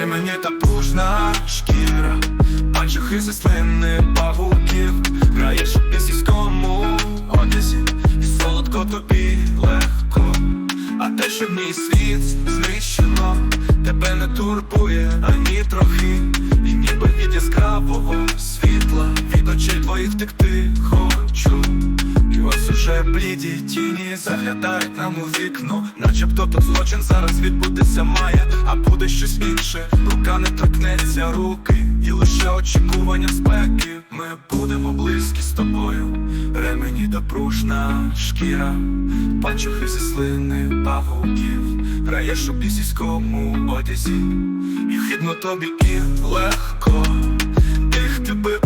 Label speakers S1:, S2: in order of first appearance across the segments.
S1: Ремені та пружна шкіра, панчохи зі слини павуків, граєш у сільському одязі, і солодко тобі легко, а те, що мій світ знищено, тебе не турбує ані трохи, і ніби від яскравого світла, від очей твоїх втекти бліді тіні заглядають нам у вікно, начебто тут злочин зараз відбутися має, а буде щось інше, рука не торкнеться руки, і лише очікування спеки. Ми будемо близькі з тобою, ремені та пружна шкіра, панчохи зі слини павуків, граєш у бісівському одязі, і хідно тобі і легко. Тих тебе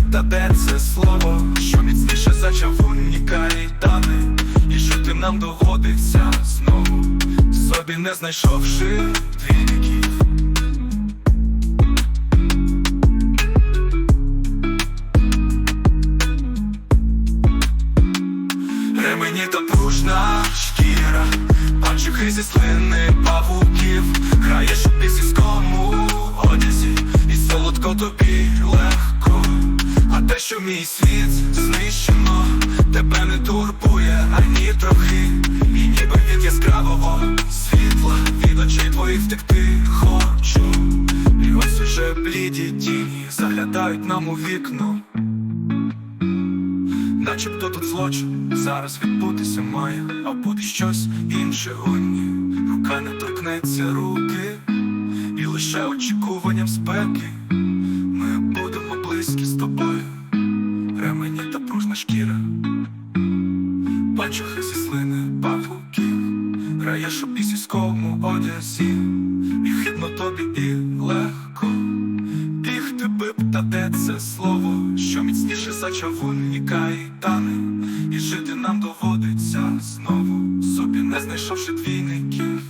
S1: нам доводиться знову, собі не знайшовши двійників. Ремені та пружна шкіра, панчохи зі слини павуків, граєш у пісівському одязі, і солодко тобі легко, а те, що мій світ знищено, втекти хочу. І ось уже бліді тіні заглядають нам у вікно. Начебто тут злочин зараз відбутися має, а буде щось інше у ні. Рука не торкнеться руки, і лише очікуванням спеки. Ми будемо близькі з тобою, ремені та пружна шкіра, панчохи зі слини павуків, граєш у пісівському одязі, тобі і легко. Бігти б та де це слово, що міцніше за чавун і кайтани, і жити нам доводиться знову, собі не знайшовши двійників.